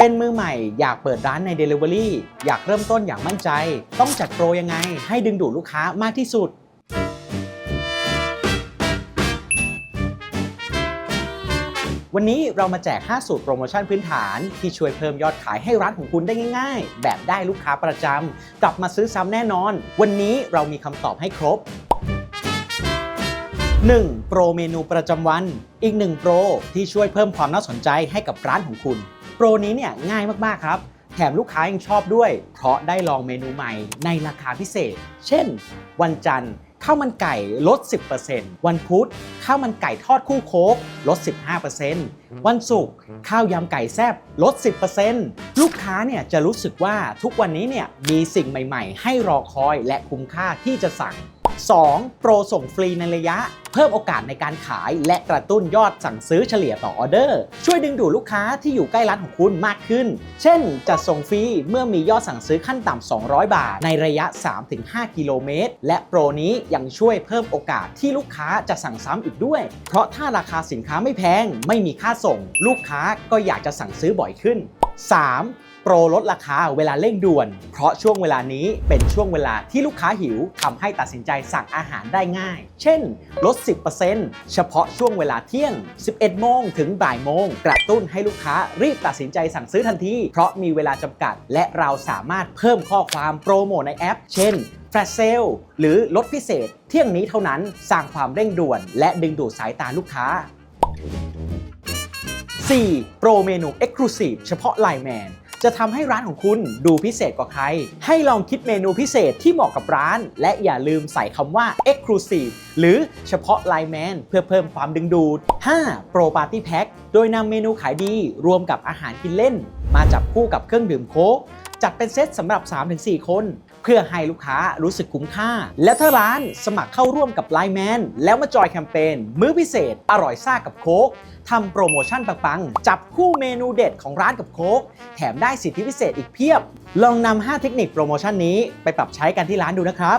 เป็นมือใหม่อยากเปิดร้านใน Delivery อยากเริ่มต้นอย่างมั่นใจ ต้องจัดโปรยังไง ให้ดึงดูดลูกค้ามากที่สุด วันนี้เรามาแจก 5 สูตรโปรโมชั่นพื้นฐาน ที่ช่วยเพิ่มยอดขายให้ร้านของคุณได้ง่าย ๆ แบบได้ลูกค้าประจำกลับมาซื้อซ้ำแน่นอน วันนี้เรามีคำตอบให้ครบ 1. โปรเมนูประจำวัน อีก 1 โปรที่ช่วยเพิ่มความน่าสนใจให้กับร้านของคุณ โปรนี้เนี่ยง่ายมาก ๆ ครับ แถมลูกค้ายังชอบด้วย เพราะได้ลองเมนูใหม่ในราคาพิเศษ เช่น วันจันทร์ข้าวมันไก่ลด 10%วันพุธข้าวมันไก่ทอดคู่โค้กลด 15%วันศุกร์ข้าวยำไก่แซบลด 10%ลูกค้าเนี่ยจะรู้สึกว่าทุกวันนี้เนี่ยมีสิ่งใหม่ ๆ ให้รอคอยและคุ้มค่าที่จะสั่ง 2. โปรส่งฟรีในระยะ เพิ่มโอกาสในการขาย และกระตุ้นยอดสั่งซื้อเฉลี่ยต่อออเดอร์ ช่วยดึงดูดลูกค้าที่อยู่ใกล้ร้านของคุณมากขึ้น เช่น จัดส่งฟรีเมื่อมียอดสั่งซื้อขั้นต่ำ 200 บาท ในระยะ 3-5 กิโลเมตร และโปรนี้ยังช่วยเพิ่มโอกาสที่ลูกค้าจะสั่งซ้ำอีกด้วย เพราะถ้าราคาสินค้าไม่แพง ไม่มีค่าส่ง ลูกค้าก็อยากจะสั่งซื้อบ่อยขึ้น 3. โปรลดราคาเวลาเร่งด่วน เพราะช่วงเวลานี้เป็นช่วงเวลาที่ลูกค้าหิวทำให้ตัดสินใจสั่งอาหารได้ง่าย เช่น ลด 10%เฉพาะช่วงเวลาเที่ยง 11 โมงถึงบ่ายโมง กระตุ้นให้ลูกค้ารีบตัดสินใจสั่งซื้อทันที เพราะมีเวลาจำกัด และเราสามารถเพิ่มข้อความโปรโมทในแอป เช่นแฟลชเซลหรือลดพิเศษ เที่ยงนี้เท่านั้นสร้างความเร่งด่วน และดึงดูดสายตาลูกค้า 4. โปรเมนู Exclusive เฉพาะ Line Man จะทำให้ร้านของคุณดูพิเศษกว่าใคร ให้ลองคิดเมนูพิเศษที่เหมาะกับร้าน และอย่าลืมใส่คำว่า Exclusive หรือเฉพาะ Line Man เพื่อเพิ่มความดึงดูด 5. Pro Party Pack โดยนำเมนูขายดี รวมกับอาหารกินเล่น มาจับคู่กับเครื่องดื่มโค้กจัดเป็นเซตสำหรับ 3-4 คน พื่อให้ลูกค้ารู้สึกคุ้มค่า และถ้าร้านสมัครเข้าร่วมกับไลน์แมนแล้วมาจอยแคมเปญมื้อพิเศษ อร่อยซ่ากับโค้กทำโปรโมชั่นปังๆ จับคู่เมนูเด็ดของร้านกับโค้กแถมได้สิทธิพิเศษอีกเพียบ ลองนำ5เทคนิคโปรโมชั่นนี้ไปปรับใช้กันที่ร้านดูนะครับ